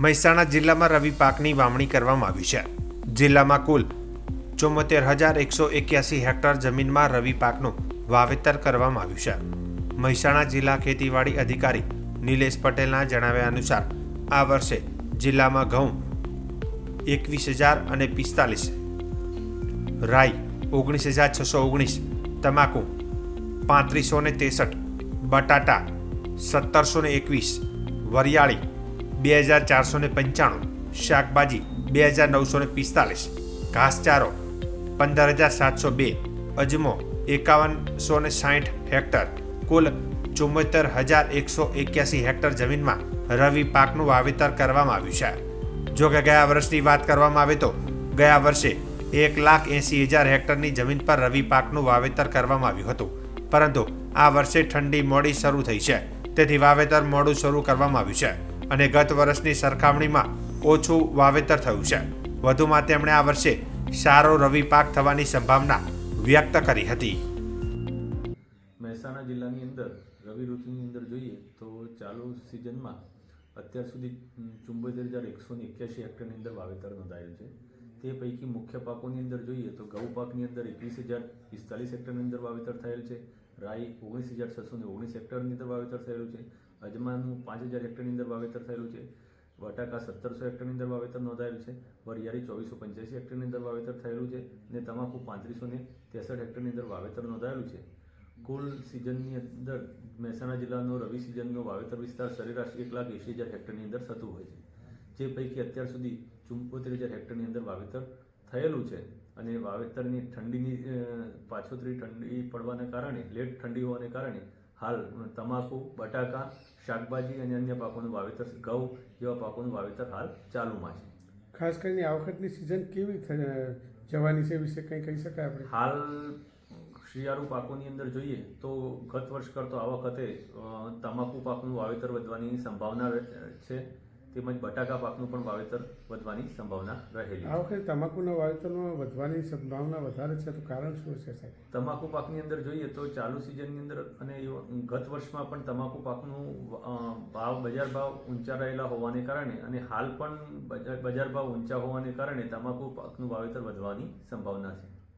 મહેસાણા જિલ્લામાં રવિ પાકની વાવણી કરવામાં આવી છે. જિલ્લામાં કુલ ચોમોતેર હજાર એકસો એક્યાસી હેક્ટર જમીનમાં રવિ પાકનું વાવેતર કરવામાં આવ્યું છે. મહેસાણા જિલ્લા ખેતીવાડી અધિકારી નિલેશ પટેલના જણાવ્યા અનુસાર, આ વર્ષે જિલ્લામાં ઘઉં એકવીસ હજાર અને પિસ્તાલીસ, રાઈ ઓગણીસ હજાર છસો ઓગણીસ, તમાકુ પાંત્રીસો ને તેસઠ બટાટા સત્તરસો ને એકવીસ, વરિયાળી બે હજાર ચારસો ને પંચાણું, શાકભાજી બે હજાર નવસો ને પિસ્તાલીસ, ઘાસચારો પંદર હજાર સાતસો બે, અજમો એકાવનસો ને સાઠ હેક્ટર, કુલ ચુમ્મોતેર હજાર એકસો એક્યાસી હેક્ટર જમીનમાં રવિ પાકનું વાવેતર કરવામાં આવ્યું છે. જો કે ગયા વર્ષની વાત કરવામાં આવે તો ગયા વર્ષે એક લાખ એંસી હજાર હેક્ટરની જમીન પર રવિ પાકનું વાવેતર કરવામાં આવ્યું હતું. પરંતુ આ વર્ષે ઠંડી મોડી શરૂ થઈ છે. તેથી વાવેતર મોડું શરૂ કરવામાં આવ્યું છે. અને ગત વર્ષની સરખામણીમાં ઓછું વાવેતર થયું છે. વધુમાં તેમણે આ વર્ષે સારો રવિ પાક થવાની સંભાવના વ્યક્ત કરી હતી. મહેસાણા જિલ્લાની અંદર રવિ ઋતુની અંદર જોઈએ તો ચાલુ સિઝનમાં અત્યાર સુધી ચુંબોતેર હજાર એકસો ને એક્યાસી હેક્ટરની અંદર વાવેતર નોંધાયેલ છે. તે પૈકી મુખ્ય પાકોની અંદર જોઈએ તો ઘઉં પાકની અંદર એકવીસ હજાર પિસ્તાલીસ હેક્ટરની અંદર વાવેતર થયેલ છે. રાઈ ઓગણીસ હજાર છસો ને ઓગણીસ હેક્ટરની અંદર વાવેતર થયેલું છે. અજમાનું પાંચ હજાર હેક્ટરની અંદર વાવેતર થયેલું છે. બટાકા સત્તરસો હેક્ટરની અંદર વાવેતર નોંધાયેલું છે. વરિયાળી ચોવીસો પંચ્યાસી હેક્ટરની અંદર વાવેતર થયેલું છે અને તમાકુ પાંત્રીસો ને ત્રેસઠ હેક્ટરની અંદર વાવેતર નોંધાયેલું છે. કુલ સિઝનની અંદર મહેસાણા જિલ્લાનો રવિ સિઝનનો વાવેતર વિસ્તાર સરેરાશ એક લાખ એંસી હજાર હેક્ટરની અંદર થતું હોય છે. જે પૈકી અત્યાર સુધી ચુંબોતેર હજાર હેક્ટરની અંદર વાવેતર થયેલું છે અને વાવેતરની ઠંડીની પાછોતરી ઠંડી પડવાને કારણે, લેટ ઠંડી હોવાને કારણે હાલ તમાકુ બટાકા શાકભાજી અને અન્ય પાકોનું વાવેતર ઘઉં જેવા પાકોનું વાવેતર હાલ ચાલુમાં છે. ખાસ કરીને આ વખતની સિઝન કેવી જવાની છે એ વિશે કંઈ કહી શકાય આપણે? હાલ શિયાળુ પાકોની અંદર જોઈએ તો ગત વર્ષ કરતો આ વખતે તમાકુ પાકનું વાવેતર વધવાની સંભાવના છે. તેમજ બટાકા પાકનું પણ વાવેતર વધવાની સંભાવના રહેલી આ વખતે તમાકુના વાવેતરમાં વધવાની સંભાવના વધારે છે તો કારણ શું છે સાહેબ? તમાકુ પાકની અંદર જોઈએ તો ચાલુ સિઝનની અંદર અને ગત વર્ષમાં પણ તમાકુ પાકનું ભાવ બજાર ભાવ ઊંચા રહેલા હોવાને કારણે અને હાલ પણ બજાર બજાર ભાવ ઊંચા હોવાને કારણે તમાકુ પાકનું વાવેતર વધવાની સંભાવના છે.